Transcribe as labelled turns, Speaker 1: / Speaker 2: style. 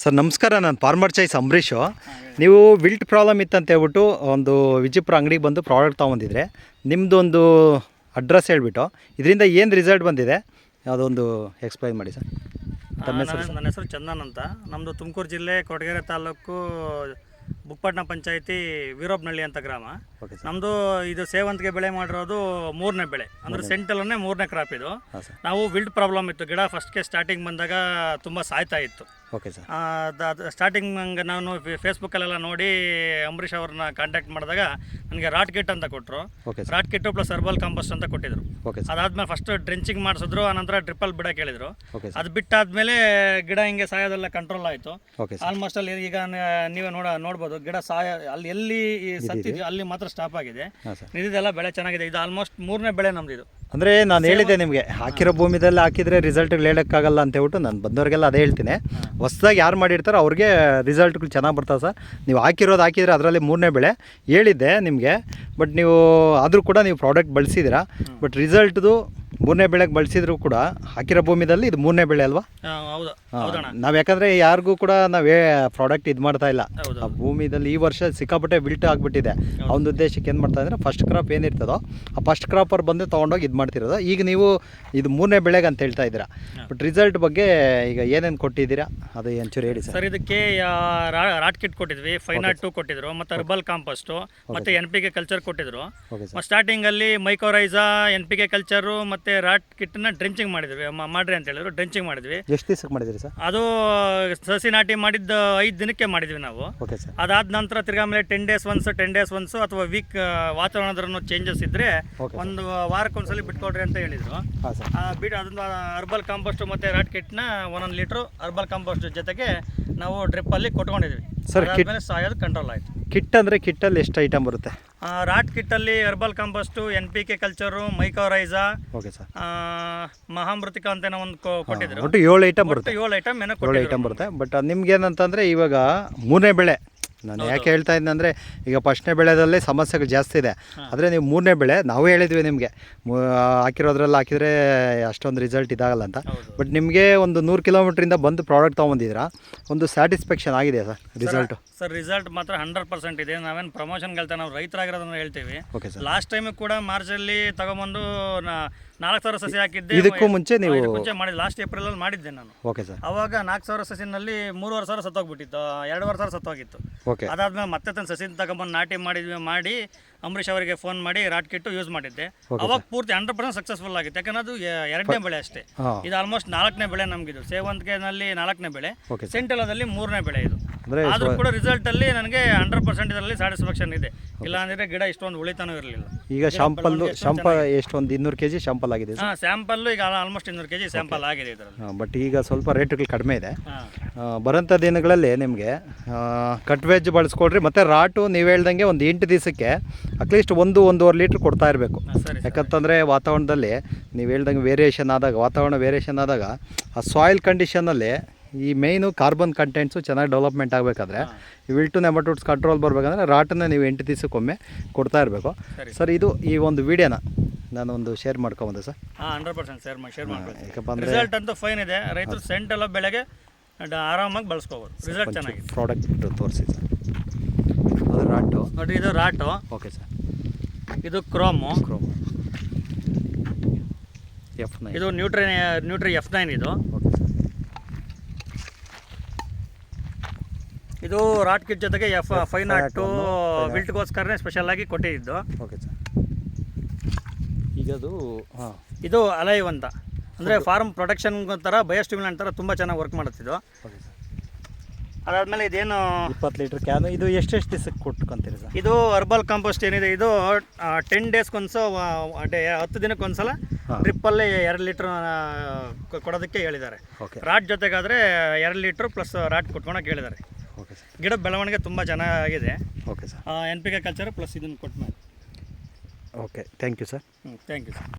Speaker 1: Sir ನಮಸ್ಕಾರ ನಾನು farmer choice Ambareesh. ನೀವು ವಿಲ್ಟ್ ಪ್ರಾಬ್ಲಮ್ ಇತ್ತಂತ ಹೇಳ್ಬಿಟ್ಟು ಒಂದು ವಿಜಯಪುರ ಅಂಗಡಿಗೆ ಬಂದು ಪ್ರಾಡಕ್ಟ್ ತೊಗೊಂಡಿದ್ರೆ ನಿಮ್ಮದೊಂದು ಅಡ್ರೆಸ್ ಹೇಳ್ಬಿಟ್ಟು ಇದರಿಂದ ಏನು ರಿಸಲ್ಟ್ ಬಂದಿದೆ? ಅದೊಂದು ಎಕ್ಸ್ಪ್ಲೈನ್ ಮಾಡಿ ಸರ್. ತಮ್ಮ ಹೆಸರು
Speaker 2: ನನ್ನ ಹೆಸರು ಚಂದನ್ ಅಂತ. ನಮ್ಮದು ತುಮಕೂರು ಜಿಲ್ಲೆ ಕೊಡಗೆರೆ ತಾಲೂಕು ಬುಕ್ಪಟ್ನ ಪಂಚಾಯಿತಿ ವೀರೋಬ್ನಳ್ಳಿ ಅಂತ ಗ್ರಾಮ.
Speaker 1: ಓಕೆ ಸರ್
Speaker 2: ನಮ್ಮದು ಇದು ಸೇವಂತಿಗೆ ಬೆಳೆ ಮಾಡಿರೋದು ಮೂರನೇ ಬೆಳೆ. ಅಂದರೆ ಸೆಂಟಲನ್ನೇ ಮೂರನೇ ಕ್ರಾಪ್ ಇದು. ನಾವು ವಿಲ್ಡ್ ಪ್ರಾಬ್ಲಮ್ ಇತ್ತು. ಗಿಡ ಫಸ್ಟ್ಗೆ ಸ್ಟಾರ್ಟಿಂಗ್ ಬಂದಾಗ ತುಂಬ ಸಾಯ್ತಾ ಇತ್ತು.
Speaker 1: ಓಕೆ ಸರ್
Speaker 2: ಸ್ಟಾರ್ಟಿಂಗ್ ನಂಗೆ ನಾನು ಫೇಸ್ಬುಕ್ಕಲ್ಲೆಲ್ಲ ನೋಡಿ ಅಂಬರೀಷ್ ಅವ್ರನ್ನ ಕಾಂಟ್ಯಾಕ್ಟ್ ಮಾಡಿದಾಗ ನನಗೆ ರಾಟ್ ಕಿಟ್ ಅಂತ ಕೊಟ್ಟರು rot kit plus herbal compost ಅಂತ ಕೊಟ್ಟಿದ್ರು.
Speaker 1: ಓಕೆ
Speaker 2: ಅದಾದ್ಮೇಲೆ ಫಸ್ಟ್ ಡ್ರೆಂಚಿಂಗ್ ಮಾಡಿಸಿದ್ರು ಆನಂತರ ಟ್ರಿಪಲ್ ಬಿಡ ಕೇಳಿದರು
Speaker 1: ಓಕೆ
Speaker 2: ಅದು ಬಿಟ್ಟಾದ್ಮೇಲೆ ಗಿಡ ಹಿಂಗೆ ಸಾಯೋದೆಲ್ಲ ಕಂಟ್ರೋಲ್ ಆಯಿತು.
Speaker 1: ಓಕೆ
Speaker 2: ಆಲ್ಮೋಸ್ಟ್ ಅಲ್ಲಿ ಈಗ ನೀವೇ ನೋಡ ನೋಡ್ಬೋದು ಗಿಡ ಸಾಯ ಅಲ್ಲಿ ಎಲ್ಲಿ ಸತ್ತಿದ್ಯೋ ಅಲ್ಲಿ ಮಾತ್ರ ಸ್ಟಾಪ್ ಆಗಿದೆ. ಇದೆಲ್ಲ ಬೆಳೆ ಚೆನ್ನಾಗಿದೆ. ಇದು ಆಲ್ಮೋಸ್ಟ್ ಮೂರನೇ ಬೆಳೆ ನಮ್ದು ಇದು
Speaker 1: ಅಂದರೆ ನಾನು ಹೇಳಿದ್ದೆ ನಿಮಗೆ, ಹಾಕಿರೋ ಭೂಮಿದಲ್ಲಿ ಹಾಕಿದರೆ ರಿಸಲ್ಟ್ಗಳು ಹೇಳೋಕ್ಕಾಗಲ್ಲ ಅಂತ ಹೇಳ್ಬಿಟ್ಟು ನಾನು ಬಂದವರಿಗೆಲ್ಲ ಅದೇ ಹೇಳ್ತೀನಿ. ಹೊಸ್ದಾಗಿ ಯಾರು ಮಾಡಿರ್ತಾರೋ ಅವ್ರಿಗೆ ರಿಸಲ್ಟ್ಗಳು ಚೆನ್ನಾಗಿ ಬರ್ತಾವೆ ಸರ್. ನೀವು ಹಾಕಿರೋದು ಹಾಕಿದರೆ ಅದರಲ್ಲಿ ಮೂರನೇ ಬೆಳೆ. ಹೇಳಿದ್ದೆ ನಿಮಗೆ ಬಟ್ ನೀವು ಆದರೂ ಕೂಡ ನೀವು ಪ್ರಾಡಕ್ಟ್ ಬಳಸಿದ್ದೀರಾ. ಬಟ್ ರಿಸಲ್ಟ್ದು ಮೂರನೇ ಬೆಳೆಗೆ ಬಳಸಿದ್ರು ಕೂಡ ಹಾಕಿರೋ ಭೂಮಿದಲ್ಲಿ ಇದು ಮೂರನೇ ಬೆಳೆ ಅಲ್ವಾ?
Speaker 2: ಹೌದು. ಹೌದಣ್ಣ
Speaker 1: ನಾವು ಯಾಕಂದರೆ ಯಾರಿಗೂ ಕೂಡ ನಾವೇ ಪ್ರಾಡಕ್ಟ್ ಇದು ಮಾಡ್ತಾ ಇಲ್ಲ. ಆ ಭೂಮಿದಲ್ಲಿ ಈ ವರ್ಷ ಸಿಕ್ಕಾಪಟ್ಟೆ ಬಿಲ್ಟ್ ಆಗಿಬಿಟ್ಟಿದೆ. ಆ ಒಂದು ಉದ್ದೇಶಕ್ಕೆ ಏನು ಮಾಡ್ತಾ ಇದ್ರೆ? ಫಸ್ಟ್ ಕ್ರಾಪ್ ಏನಿರ್ತದೋ ಆ ಫಸ್ಟ್ ಕ್ರಾಪರ್ ಬಂದು ತೊಗೊಂಡೋಗಿ ಇದು ಮಾಡ್ತಿರೋದು. ಈಗ ನೀವು ಇದು ಮೂರನೇ ಬೆಳೆಗೆ ಅಂತ ಹೇಳ್ತಾ ಇದ್ದೀರಾ. ಬಟ್ ರಿಸಲ್ಟ್ ಬಗ್ಗೆ ಈಗ ಏನೇನು ಕೊಟ್ಟಿದ್ದೀರಾ? ಅದು ಒಂಚೂರು ಹೇಳಿ ಸರ್.
Speaker 2: ಇದಕ್ಕೆ ರಾಟ್ ಕಿಟ್ ಕೊಟ್ಟಿದ್ವಿ. ಫೈವ್ ನಾಟ್ ಟು ಕೊಟ್ಟಿದ್ರು. ಮತ್ತೆ ಅರ್ಬಲ್ ಕಾಂಪೋಸ್ಟು. ಮತ್ತೆ ಎನ್ ಪಿ ಕೆ ಕಲ್ಚರ್ ಕೊಟ್ಟಿದ್ರು.
Speaker 1: ಸ್ಟಾರ್ಟಿಂಗಲ್ಲಿ ಸರ್
Speaker 2: ಸ್ಟಾರ್ಟಿಂಗ್ ಅಲ್ಲಿ mycorrhiza N P K culture ಮತ್ತೆ ರಾಟ್ ಕಿಟ್ನ ಡ್ರೆಂಚಿಂಗ್ ಮಾಡಿದ್ವಿ. ಮ- ಮಾಡ್ರಿ ಅಂತ ಹೇಳಿದ್ರು. ಡ್ರೆಂಚಿಂಗ್ ಮಾಡಿದ್ವಿ.
Speaker 1: ಎಷ್ಟು ದಿವಸಕ್ಕೆ ಮಾಡಿದ್ರಿ ಸರ್?
Speaker 2: ಅದು ಸಸಿ ನಾಟಿ ಮಾಡಿದ್ದ ಐದು ದಿನಕ್ಕೆ ಮಾಡಿದ್ವಿ ನಾವು.
Speaker 1: ಓಕೆ ಸರ್
Speaker 2: ಅದಾದ ನಂತರ ತಿರ್ಗಾ ಮೇಲೆ ten days once ten days once ಅಥವಾ ವೀಕ್ ವಾತಾವರಣದ ಚೇಂಜಸ್ ಇದ್ರೆ
Speaker 1: Okay,
Speaker 2: ಒಂದು ವಾರಕ್ಕೊಂದ್ಸಲಿ ಬಿಟ್ಕೊಡ್ರಿ ಅಂತ ಹೇಳಿದ್ರು.
Speaker 1: ಹಾಂ ಸರ್
Speaker 2: ಆ, ಅದನ್ನ ಅರ್ಬಲ್ ಕಾಂಪೋಸ್ಟ್ ಮತ್ತೆ ರಾಟ್ ಕಿಟ್ನ ಒಂದೊಂದು ಲೀಟ್ರು ಅರ್ಬಲ್ ಕಾಂಪೋಸ್ಟ್ ಜೊತೆಗೆ ನಾವು ಡ್ರಿಪ್ಪಲ್ಲಿ ಕೊಟ್ಕೊಂಡಿದ್ವಿ.
Speaker 1: ಸರ್
Speaker 2: ಅದಾದ್ಮೇಲೆ ಸಾಯೋದು ಕಂಟ್ರೋಲ್ ಆಯಿತು.
Speaker 1: ಕಿಟ್ ಅಂದರೆ ಕಿಟ್ಟಲ್ಲಿ ಎಷ್ಟು ಐಟಮ್ ಬರುತ್ತೆ?
Speaker 2: Rot ಕಿಟ್ಟಲ್ಲಿ herbal compost N P K culture mycorrhiza
Speaker 1: okay sir
Speaker 2: ಮಹಾಮೃತಿಕ ಅಂತ ಒಂದು ಕೊ- ಕೊಟ್ಟಿದ್ರು.
Speaker 1: ಒಟ್ಟು ಏಳು ಐಟಮ್ ಬರುತ್ತೆ.
Speaker 2: ಏಳು ಐಟಮ್ ಏನೋ
Speaker 1: ಏಳು
Speaker 2: ಕೊಟ್ಟಿದ್ರು.
Speaker 1: ಐಟಮ್ ಬರುತ್ತೆ. ಬಟ್ ನಿಮ್ಗೆ ಏನಂತಂದ್ರೆ ಇವಾಗ ಮೂರನೇ ಬೆಳೆ. ನಾನು ಯಾಕೆ ಹೇಳ್ತಾ ಇದ್ದಂದರೆ ಈಗ ಫಸ್ಟ್ನೇ ಬೆಳೆದಲ್ಲಿ ಸಮಸ್ಯೆಗಳು ಜಾಸ್ತಿ ಇದೆ. ಆದರೆ ನೀವು ಮೂರನೇ ಬೆಳೆ ನಾವು ಹೇಳಿದ್ವಿ ನಿಮಗೆ. ಹಾಕಿರೋದ್ರಲ್ಲಿ ಹಾಕಿದರೆ ಅಷ್ಟೊಂದು ರಿಸಲ್ಟ್ ಇದಾಗಲ್ಲ ಅಂತ. ಬಟ್ ನಿಮಗೆ ಒಂದು ನೂರು ಕಿಲೋಮೀಟ್ರಿಂದ ಬಂದು ಪ್ರಾಡಕ್ಟ್ ತೊಗೊಂಬಂದಿದ್ದೀರಾ? ಒಂದು ಸ್ಯಾಟಿಸ್ಫ್ಯಾಕ್ಷನ್ ಆಗಿದೆ ಸರ್ ರಿಸಲ್ಟು
Speaker 2: ಸರ್ ರಿಸಲ್ಟ್ ಮಾತ್ರ ಹಂಡ್ರೆಡ್ ಪರ್ಸೆಂಟ್ ಇದೆ. ನಾವೇನು ಪ್ರಮೋಷನ್ ಹೇಳ್ತಾ ನಾವು ರೈತರಾಗಿರೋದನ್ನ ಹೇಳ್ತೀವಿ.
Speaker 1: ಓಕೆ ಸರ್
Speaker 2: ಲಾಸ್ಟ್ ಟೈಮಿಗೆ ಕೂಡ ಮಾರ್ಚಲ್ಲಿ ತಗೊಂಬಂದು ನಾಲ್ಕು ಸಾವಿರ ಸಸಿ ಹಾಕಿದ್ದೆ
Speaker 1: ಇದಕ್ಕೂ ಮುಂಚೆ ನೀವು
Speaker 2: ಇದಕ್ಕೂ ಮುಂಚೆ ಮಾಡಿದ್ದೆ ಲಾಸ್ಟ್ ಏಪ್ರಿಲ್ ಅಲ್ಲಿ ಮಾಡಿದ್ದೆ ನಾನು.
Speaker 1: ಓಕೆ ಸರ್
Speaker 2: ಅವಾಗ ನಾಲ್ಕು ಸಾವಿರ ಸಸಿನಲ್ಲಿ ಮೂರುವರೆ ಸಾವಿರ ಸತ್ತೋಗ್ಬಿಟ್ಟಿತ್ತು ಎರಡುವರೆ ಸಾವಿರ ಸತ್ತೋಗಿತ್ತು.
Speaker 1: ಓಕೆ
Speaker 2: ಅದಾದ್ಮೇಲೆ ಮತ್ತೆ ತನ್ನ ಸಸಿ ತಗೊಂಬಂದು ನಾಟಿ ಮಾಡಿದ್ವಿ ಮಾಡಿ ಅಂಬರೀಷ್ ಅವರಿಗೆ ಫೋನ್ ಮಾಡಿ ರಾಟ್ ಕಿಟ್ಟು ಯೂಸ್ ಮಾಡಿದ್ದೆ. ಅವಾಗ ಪೂರ್ತಿ ಹಂಡ್ರೆಡ್ ಪರ್ಸೆಂಟ್ ಸಕ್ಸಸ್ಫುಲ್ ಆಗಿತ್ತು ಯಾಕಂದ್ರೆ ಅದು ಎರಡನೇ ಬೆಳೆ ಅಷ್ಟೇ. ಇದು ಆಲ್ಮೋಸ್ಟ್ ನಾಲ್ಕನೇ ಬೆಳೆ ನಮಗಿದು ಸೇವಂತಿಗೆನಲ್ಲಿ ನಾಲ್ಕನೇ ಬೆಳೆ ಸೆಂಟಲದಲ್ಲಿ ಮೂರನೇ ಬೆಳೆ ಇದು. ಆದ್ರೂ ಕೂಡ ರಿಸಲ್ಟ್ ಅಲ್ಲಿ ನನಗೆ ಹಂಡ್ರೆಡ್ ಪರ್ಸೆಂಟ್ ಇದರಲ್ಲಿ ಸ್ಯಾಟಿಸ್ಫ್ಯಾಕ್ಷನ್ ಇದೆ. ಇಲ್ಲ ಅಂದ್ರೆ ಗಿಡ ಇಷ್ಟೊಂದು ಉಳಿತಾನೂ ಇರಲಿಲ್ಲ.
Speaker 1: ಈಗ ಶಾಂಪಲ್ ಶಾಂಪ ಎಷ್ಟೊಂದು ಇನ್ನೂರು ಕೆ ಜಿ ಶಾಂಪಲ್ ಆಗಿದೆ
Speaker 2: ಹಾ ಸ್ಯಾಂಪಲ್ ಈಗ ಆಲ್ಮೋಸ್ಟ್ ಇನ್ನೂರು ಕೆಜಿ ಸ್ಯಾಂಪಲ್ ಆಗಿದೆ ಇದರಲ್ಲಿ.
Speaker 1: ಬಟ್ ಈಗ ಸ್ವಲ್ಪ ರೇಟ್ಗಳು ಕಡಿಮೆ ಇದೆ. ಬರೋಂಥ ದಿನಗಳಲ್ಲಿ ನಿಮಗೆ ಕಟ್ ವೆಜ್ ಬಳಸ್ಕೊಡ್ರಿ ಮತ್ತು ರಾಟು ನೀವು ಹೇಳ್ದಂಗೆ ಒಂದು ಎಂಟು ದಿವಸಕ್ಕೆ ಅಟ್ಲೀಸ್ಟ್ ಒಂದು ಒಂದೂವರೆ ಲೀಟ್ರ್ ಕೊಡ್ತಾ ಇರಬೇಕು.
Speaker 2: ಯಾಕಂತಂದ್ರೆ
Speaker 1: ಯಾಕಂತಂದರೆ ವಾತಾವರಣದಲ್ಲಿ ನೀವು ಹೇಳ್ದಂಗೆ ವೇರಿಯೇಷನ್ ಆದಾಗ ವಾತಾವರಣ ವೇರಿಯೇಷನ್ ಆದಾಗ ಆ ಸಾಯಿಲ್ ಕಂಡೀಷನಲ್ಲಿ ಈ ಮೇಯ್ನು ಕಾರ್ಬನ್ ಕಂಟೆಂಟ್ಸು ಚೆನ್ನಾಗಿ ಡೆವಲಪ್ಮೆಂಟ್ ಆಗಬೇಕಾದ್ರೆ ಈ ವಿಲ್ಟು ನೆಮಟೋಡ್ಸ್ ಕಂಟ್ರೋಲ್ ಬರಬೇಕಂದ್ರೆ ರಾಟನ್ನ ನೀವು ಎಂಟು ದಿವಸಕ್ಕೊಮ್ಮೆ ಕೊಡ್ತಾ ಇರಬೇಕು.
Speaker 2: ಸರ್.
Speaker 1: ಇದು ಈ ಒಂದು ವಿಡಿಯೋನ ನಾನು ಒಂದು ಶೇರ್ ಮಾಡ್ಕೊಬಂದೆ ಸರ್
Speaker 2: ಹಾಂ ಹಂಡ್ರೆಡ್ ಪರ್ಸೆಂಟ್ ಶೇರ್ ಮಾಡಿ ಶೇರ್ ಮಾಡ್ಬೇಕು
Speaker 1: ಯಾಕಪ್ಪ ಅಂದರೆ
Speaker 2: ರಿಸಲ್ಟ್ ಅಂತೂ ಫೈನ್ ಇದೆ. ರೈತರು ಸೆಂಟೆಲ್ಲ ಬೆಳೆಗೆ ಡ- ಆರಾಮಾಗಿ ಬಳಸ್ಕೋಬೋದು. ರಿಸಲ್ಟ್ ಚೆನ್ನಾಗಿದೆ.
Speaker 1: ಪ್ರಾಡಕ್ಟ್ ತೋರಿಸಿ ಸರ್ ಅದು ರಾಟು
Speaker 2: ನೋಡಿ ಇದು ರಾಟು
Speaker 1: ಓಕೆ ಸರ್
Speaker 2: ಇದು ಕ್ರೋಮು
Speaker 1: ಕ್ರೋಮು ಎಫ್ ನೈನ್
Speaker 2: ಇದು ನ್ಯೂಟ್ರಿ ನ್ಯೂಟ್ರಿ ಎಫ್ ನೈನ್ ಇದು
Speaker 1: ಓಕೆ ಸರ್
Speaker 2: ಇದು ರಾಟ್ ಕಿಟ್ ಜೊತೆಗೆ F fine not two
Speaker 1: one, five
Speaker 2: ವಿಲ್ಟ್ಗೋಸ್ಕರನೇ ಸ್ಪೆಷಲ್ ಆಗಿ ಕೊಟ್ಟಿದ್ದು.
Speaker 1: ಓಕೆ ಸರ್ ಈಗ ಅದು ಹಾಂ.
Speaker 2: ಇದು ಅಲೈವ್ ಅಂತ ಅಂದರೆ ಫಾರ್ಮ್ ಪ್ರೊಟೆಕ್ಷನ್ ಥರ ಬಯೋಸ್ಟಿಮ್ಯುಲೆಂಟ್ ಥರ ತುಂಬ ಚೆನ್ನಾಗಿ ವರ್ಕ್ ಮಾಡುತ್ತಿದ್ದು.
Speaker 1: ಓಕೆ ಸರ್
Speaker 2: ಅದಾದಮೇಲೆ ಇದೇನು
Speaker 1: ಇಪ್ಪತ್ತು ಲೀಟ್ರ್ ಕ್ಯಾನ್ ಇದು ಎಷ್ಟೆಷ್ಟು ದಿವಸಕ್ಕೆ ಕೊಟ್ಕೊಂತೀರಿ ಸರ್
Speaker 2: ಇದು ಹರ್ಬಲ್ ಕಾಂಪೋಸ್ಟ್ ಏನಿದೆ ಇದು ಟೆನ್ ಡೇಸ್ಗೊಂದ್ಸ ಡೇ ಹತ್ತು ದಿನಕ್ಕೊಂದ್ಸಲ ಟ್ರಿಪ್ಪಲ್ಲಿ ಎರಡು ಲೀಟ್ರ್ ಕೊಡೋದಕ್ಕೆ ಹೇಳಿದ್ದಾರೆ.
Speaker 1: ಓಕೆ
Speaker 2: ರಾಟ್ ಜೊತೆಗಾದರೆ ಎರಡು ಲೀಟ್ರ್ ಪ್ಲಸ್ ರಾಟ್ ಕೊಟ್ಕೊಳಕ್ಕೆ ಹೇಳಿದ್ದಾರೆ.
Speaker 1: ಓಕೆ ಸರ್
Speaker 2: ಗಿಡ ಬೆಳವಣಿಗೆ ತುಂಬ ಚೆನ್ನಾಗಿದೆ.
Speaker 1: Okay sir
Speaker 2: N P K culture plus ಇದನ್ನು ಕೊಟ್ಟು ಮಾಡಿ
Speaker 1: ಓಕೆ ಥ್ಯಾಂಕ್ ಯು ಸರ್
Speaker 2: ಹ್ಞೂ ಥ್ಯಾಂಕ್ ಯು ಸರ್